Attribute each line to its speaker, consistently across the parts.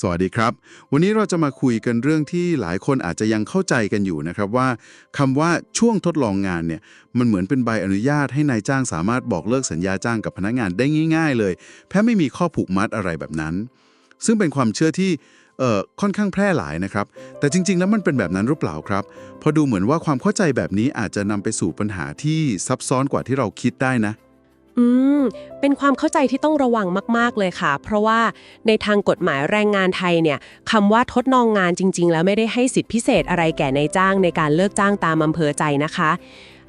Speaker 1: สวัสดีครับ วันนี้เราจะมาคุยกันเรื่องที่หลายคนอาจจะยังเข้าใจกันอยู่นะครับว่าคำว่าช่วงทดลองงานเนี่ยมันเหมือนเป็นใบอนุญาตให้นายจ้างสามารถบอกเลิกสัญญาจ้างกับพนักงานได้ง่าย ๆ เลยแพ้ไม่มีข้อผูกมัดอะไรแบบนั้น ซึ่งเป็นความเชื่อที่เอ่อค่อนข้างแพร่หลายนะครับ แต่จริง ๆ แล้วมันเป็นแบบนั้นหรือเปล่าครับ พอดูเหมือนว่าความเข้าใจแบบนี้อาจจะนำไปสู่ปัญหาที่ซับซ้อนกว่าที่เราคิดได้นะ
Speaker 2: อืม เป็นความเข้าใจที่ต้องระวังมาก ๆ เลยค่ะ เพราะว่าในทางกฎหมายแรงงานไทยเนี่ยคำว่าทดลองงานจริง ๆ แล้วไม่ได้ให้สิทธิพิเศษอะไรแก่นายจ้างในการเลิกจ้างตามอำเภอใจนะคะ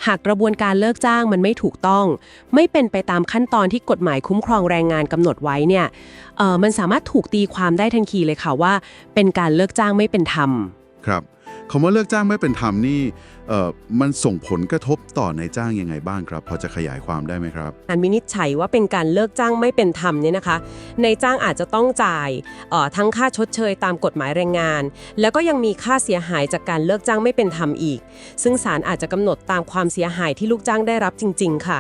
Speaker 2: หากกระบวนการเลิกจ้างมันไม่ถูกต้อง ไม่เป็นไปตามขั้นตอนที่กฎหมายคุ้มครองแรงงานกำหนดไว้เนี่ยเออมันสามารถถูกตีความได้ทันทีเลยค่ะว่า เป็นการเลิกจ้างไม่เป็นธรรม
Speaker 1: ครับคำว่าเลิกจ้างไม่เป็นธรรมนี่ มันส่งผลกระทบต่อนายจ้างยังไงบ้างครับ พอจะขยายความได้ไหมครับ
Speaker 2: การวินิจฉัยว่าเป็นการเลิกจ้างไม่เป็นธรรมเนี่ยนะคะในายจ้างอาจจะต้องจ่ายออทั้งค่าชดเชยตามกฎหมายแรงงาน แล้วก็ยังมีค่าเสียหายจากการเลิกจ้างไม่เป็นธรรมอีก ซึ่งศาลอาจจะกำหนดตามความเสียหายที่ลูกจ้างได้รับจริง ๆ ค่ะ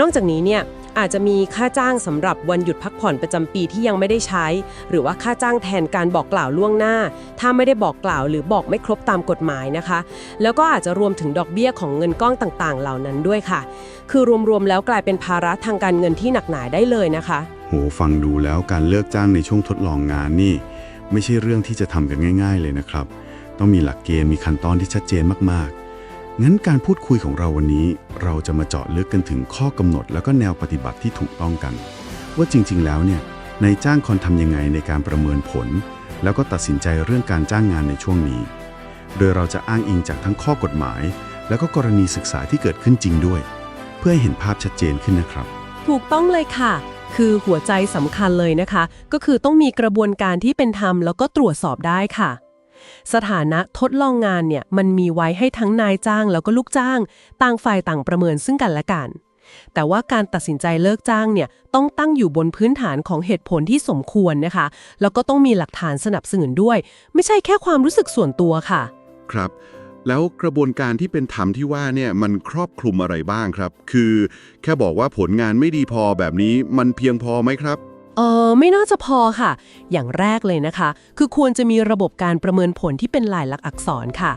Speaker 2: นอกจากนี้เนี่ยอาจจะมีค่าจ้างสำหรับวันหยุดพักผ่อนประจำปีที่ยังไม่ได้ใช้ หรือว่าค่าจ้างแทนการบอกกล่าวล่วงหน้า ถ้าไม่ได้บอกกล่าวหรือบอกไม่ครบตามกฎหมายนะคะ แล้วก็อาจจะรวมถึงดอกเบี้ยของเงินก้อนต่างๆ เหล่านั้นด้วยค่ะ คือรวมๆแล้วกลายเป็นภาระทางการเงินที่หนักหนาได้เลยนะคะ
Speaker 1: โหฟังดูแล้วการเลิกจ้างในช่วงทดลองงานนี่ ไม่ใช่เรื่องที่จะทำกันง่าย ๆ เลยนะครับ ต้องมีหลักเกณฑ์มีขั้นตอนที่ชัดเจนมากๆ งั้นการพูดคุยของเราวันนี้ เราจะมาเจาะลึกกันถึงข้อกำหนด แล้วก็แนวปฏิบัติที่ถูกต้องกัน ว่าจริง ๆ แล้วเนี่ยนายจ้างควรทำยังไงในการประเมินผล แล้วก็ตัดสินใจเรื่องการจ้างงานในช่วงนี้ โดยเราจะอ้างอิงจากทั้งข้อกฎหมาย แล้วก็กรณีศึกษาที่เกิดขึ้นจริงด้วย เพื่อให้เห็นภาพชัดเจนขึ้นนะครับ
Speaker 2: ถูกต้องเลยค่ะ คือหัวใจสำคัญเลยนะคะ ก็คือต้องมีกระบวนการที่เป็นธรรมแล้วก็ตรวจสอบได้ค่ะ สถานะทดลองงานเนี่ยมันมีไว้ให้ทั้งนายจ้างแล้วก็ลูกจ้าง ต่างฝ่ายต่างประเมินซึ่งกันและกันแต่ว่าการตัดสินใจเลิกจ้างเนี่ยต้องตั้งอยู่บนพื้นฐานของเหตุผลที่สมควรนะคะ แล้วก็ต้องมีหลักฐานสนับสนุนด้วย ไม่ใช่แค่ความรู้สึกส่วนตัวค่ะ
Speaker 3: ครับ แล้วกระบวนการที่เป็นธรรมที่ว่าเนี่ยมันครอบคลุมอะไรบ้างครับ คือแค่บอกว่าผลงานไม่ดีพอแบบนี้มันเพียงพอไหมครับ
Speaker 2: เออไม่น่าจะพอค่ะ อย่างแรกเลยนะคะ คือควรจะมีระบบการประเมินผลที่เป็นลายลักษณ์อักษรค่ะ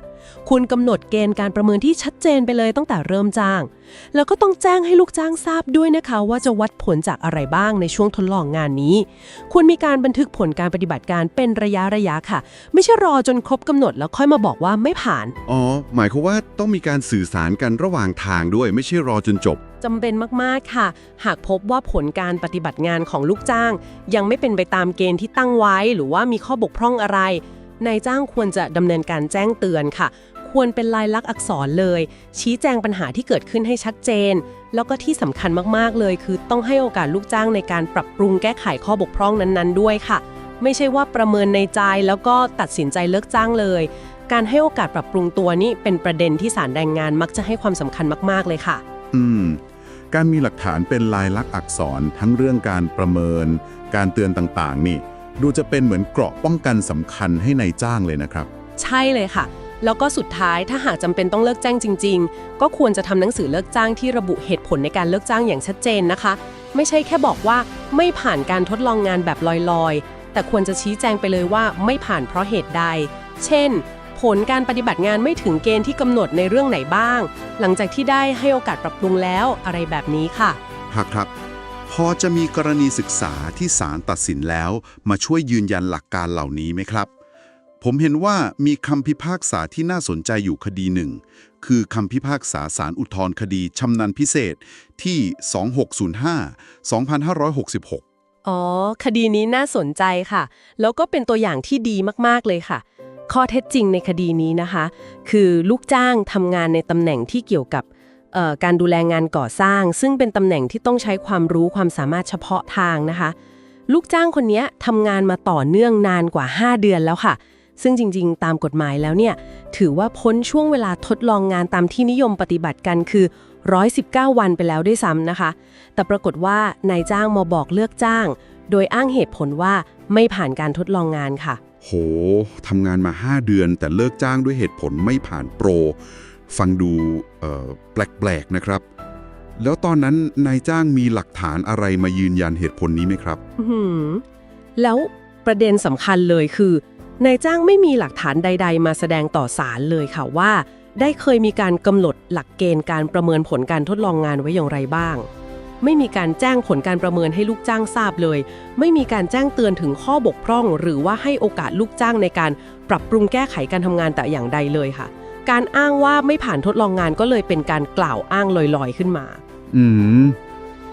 Speaker 2: ควรกำหนดเกณฑ์การประเมินที่ชัดเจนไปเลยตั้งแต่เริ่มจ้าง แล้วก็ต้องแจ้งให้ลูกจ้างทราบด้วยนะคะ ว่าจะวัดผลจากอะไรบ้างในช่วงทดลองงานนี้ ควรมีการบันทึกผลการปฏิบัติการเป็นระยะระยะค่ะ ไม่ใช่รอจนครบกำหนดแล้วค่อยมาบอกว่าไม่ผ่าน
Speaker 3: อ๋อ หมายความว่าต้องมีการสื่อสารกันระหว่างทางด้วย ไม่ใช่รอจนจบ
Speaker 2: จำเป็นมาก ๆ ค่ะ หากพบว่าผลการปฏิบัติงานของลูกจ้าง ยังไม่เป็นไปตามเกณฑ์ที่ตั้งไว้ หรือว่ามีข้อบกพร่องอะไร นายจ้างควรจะดำเนินการแจ้งเตือนค่ะ ควรเป็นลายลักษณ์อักษรเลย ชี้แจงปัญหาที่เกิดขึ้นให้ชัดเจน แล้วก็ที่สำคัญมากๆเลย คือต้องให้โอกาสลูกจ้างในการปรับปรุงแก้ไขข้อบกพร่องนั้นๆ ด้วยค่ะ ไม่ใช่ว่าประเมินในใจแล้วก็ตัดสินใจเลิกจ้างเลย การให้โอกาสปรับปรุงตัวนี่เป็นประเด็นที่ศาลแรงงานมักจะให้ความสำคัญมากๆเลยค่ะ
Speaker 1: อืมการมีหลักฐานเป็นลายลักษณ์อักษรทั้งเรื่องการประเมิน การเตือนต่างๆ นี่ ดูจะเป็นเหมือนเกราะป้องกันสำคัญให้ในายจ้างเลยนะครับ
Speaker 2: ใช่เลยค่ะ แล้วก็สุดท้ายถ้าหากจำเป็นต้องเลิกจ้างจริง ๆ ก็ควรจะทำหนังสือเลิกจ้างที่ระบุเหตุผลในการเลิกจ้างอย่างชัดเจนนะคะ ไม่ใช่แค่บอกว่าไม่ผ่านการทดลองงานแบบลอยๆ แต่ควรจะชี้แจงไปเลยว่าไม่ผ่านเพราะเหตุใด เช่น ผลการปฏิบัติงานไม่ถึงเกณฑ์ที่กำหนดในเรื่องไหนบ้าง หลังจากที่ได้ให้โอกาสปรับปรุงแล้วอะไรแบบนี้ค่ะ
Speaker 1: ครับครับ พอจะมีกรณีศึกษาที่ศาลตัดสินแล้ว มาช่วยยืนยันหลักการเหล่านี้ไหมครับ ผมเห็นว่ามีคำพิพากษาที่น่าสนใจอยู่คดีหนึ่ง คือคำพิพากษาศาลอุทธรณ์คดีชำนาญพิเศษที่ 2605 2566
Speaker 2: อ๋อ คดีนี้น่าสนใจค่ะ แล้วก็เป็นตัวอย่างที่ดีมาก ๆ เลยค่ะข้อเท็จจริงในคดีนี้นะคะ คือลูกจ้างทำงานในตำแหน่งที่เกี่ยวกับ การดูแลงานก่อสร้าง ซึ่งเป็นตำแหน่งที่ต้องใช้ความรู้ความสามารถเฉพาะทางนะคะ ลูกจ้างคนนี้ทำงานมาต่อเนื่องนานกว่า 5 เดือนแล้วค่ะ ซึ่งจริงๆ ตามกฎหมายแล้วเนี่ยถือว่าพ้นช่วงเวลาทดลองงานตามที่นิยมปฏิบัติกันคือ 119 วันไปแล้วด้วยซ้ำนะคะ แต่ปรากฏว่านายจ้างมาบอกเลือกจ้าง โดยอ้างเหตุผลว่าไม่ผ่านการทดลองงานค่ะ
Speaker 3: โหทำงานมา 5 เดือนแต่เลิกจ้างด้วยเหตุผลไม่ผ่านโปร ฟังดูแปลกๆนะครับ แล้วตอนนั้นนายจ้างมีหลักฐานอะไรมายืนยันเหตุผลนี้ไหมครับ
Speaker 2: แล้วประเด็นสำคัญเลยคือนายจ้างไม่มีหลักฐานใด ๆ มาแสดงต่อศาลเลยค่ะว่า ได้เคยมีการกำหนดหลักเกณฑ์การประเมินผลการทดลองงานไว้อย่างไรบ้าง ไม่มีการแจ้งผลการประเมินให้ลูกจ้างทราบเลย ไม่มีการแจ้งเตือนถึงข้อบกพร่อง หรือว่าให้โอกาสลูกจ้างในการปรับปรุงแก้ไขการทำงานแต่อย่างใดเลยค่ะ การอ้างว่าไม่ผ่านทดลองงานก็เลยเป็นการกล่าวอ้างลอยๆขึ้นมา
Speaker 4: อืม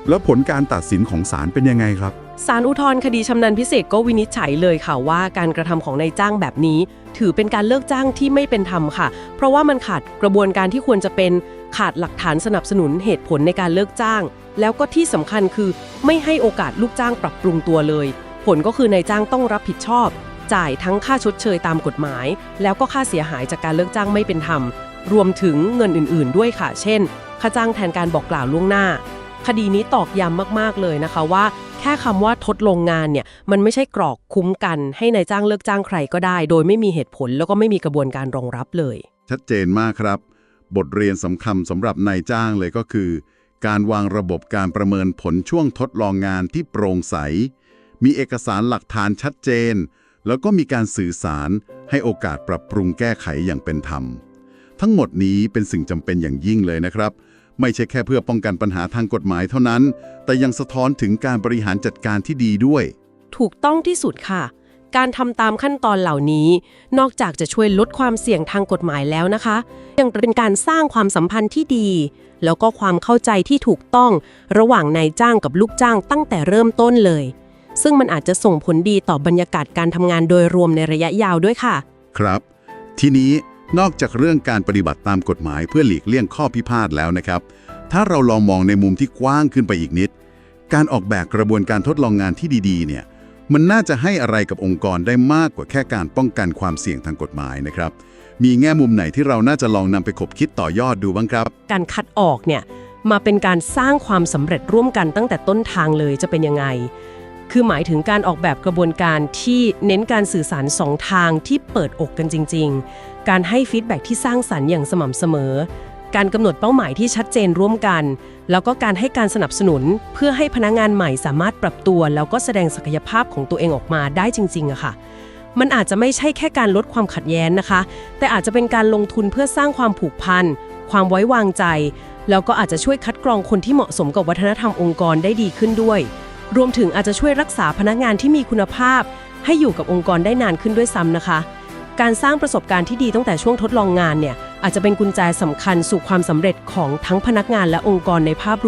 Speaker 4: แล้วผลการตัดสินของศาลเป็นยังไงครับ
Speaker 2: ศาลอุทธรณ์คดีชำนาญพิเศษก็วินิจฉัยเลยค่ะว่าการกระทำของนายจ้างแบบนี้ ถือเป็นการเลิกจ้างที่ไม่เป็นธรรมค่ะ เพราะว่ามันขาดกระบวนการที่ควรจะเป็นขาดหลักฐานสนับสนุนเหตุผลในการเลิกจ้าง แล้วก็ที่สำคัญคือ ไม่ให้โอกาสลูกจ้างปรับปรุงตัวเลย ผลก็คือนายจ้างต้องรับผิดชอบ จ่ายทั้งค่าชดเชยตามกฎหมาย แล้วก็ค่าเสียหายจากการเลิกจ้างไม่เป็นธรรม รวมถึงเงินอื่น ๆ ด้วยค่ะ เช่น ค่าจ้างแทนการบอกกล่าวล่วงหน้า คดีนี้ตอกย้ำมาก ๆ เลยนะคะว่า แค่คำว่าทดลงงานเนี่ย มันไม่ใช่กรอกคุ้มกัน ให้นายจ้างเลิกจ้างใครก็ได้ โดยไม่มีเหตุผลแล้วก็ไม่มีกระบวนการรองรับเลย
Speaker 1: ชัดเจนมากครับ บทเรียนสำคัญสำหรับนายจ้างเลยก็คือ การวางระบบการประเมินผลช่วงทดลองงานที่โปร่งใส มีเอกสารหลักฐานชัดเจน แล้วก็มีการสื่อสารให้โอกาสปรับปรุงแก้ไขอย่างเป็นธรรม ทั้งหมดนี้เป็นสิ่งจำเป็นอย่างยิ่งเลยนะครับ ไม่ใช่แค่เพื่อป้องกันปัญหาทางกฎหมายเท่านั้น แต่ยังสะท้อนถึงการบริหารจัดการที่ดีด้วย
Speaker 2: ถูกต้องที่สุดค่ะ การทำตามขั้นตอนเหล่านี้ นอกจากจะช่วยลดความเสี่ยงทางกฎหมายแล้วนะคะ ยังเป็นการสร้างความสัมพันธ์ที่ดี แล้วก็ความเข้าใจที่ถูกต้อง ระหว่างนายจ้างกับลูกจ้างตั้งแต่เริ่มต้นเลย ซึ่งมันอาจจะส่งผลดีต่อบรรยากาศการทำงานโดยรวมในระยะยาวด้วยค่ะ
Speaker 1: ครับ ทีนี้นอกจากเรื่องการปฏิบัติตามกฎหมายเพื่อหลีกเลี่ยงข้อพิพาทแล้วนะครับ ถ้าเราลองมองในมุมที่กว้างขึ้นไปอีกนิด การออกแบบกระบวนการทดลองงานที่ดี ๆ เนี่ย มันน่าจะให้อะไรกับองค์กรได้มากกว่าแค่การป้องกันความเสี่ยงทางกฎหมายนะครับ มีแง่มุมไหนที่เราน่าจะลองนำไปขบคิดต่อยอดดูบ้างครับ
Speaker 2: การคัดออกเนี่ยมาเป็นการสร้างความสำเร็จร่วมกันตั้งแต่ต้นทางเลยจะเป็นยังไง คือหมายถึงการออกแบบกระบวนการที่เน้นการสื่อสารสองทางที่เปิดอกกันจริง ๆ การให้ฟีดแบ็กที่สร้างสรรค์อย่างสม่ำเสมอ การกำหนดเป้าหมายที่ชัดเจนร่วมกัน แล้วก็การให้การสนับสนุน เพื่อให้พนักงานใหม่สามารถปรับตัว แล้วก็แสดงศักยภาพของตัวเองออกมาได้จริงๆอะค่ะมันอาจจะไม่ใช่แค่การลดความขัดแย้งนะคะ แต่อาจจะเป็นการลงทุนเพื่อสร้างความผูกพัน ความไว้วางใจ แล้วก็อาจจะช่วยคัดกรองคนที่เหมาะสมกับวัฒนธรรมองค์กรได้ดีขึ้นด้วย รวมถึงอาจจะช่วยรักษาพนักงานที่มีคุณภาพ ให้อยู่กับองค์กรได้นานขึ้นด้วยซ้ำนะคะ การสร้างประสบการณ์ที่ดีตั้งแต่ช่วงทดลองงานเนี่ยอาจจะเป็นกุญแจสำคัญสู่ความสำเร็จของทั้งพนักงานและองค์กรในภาพรวม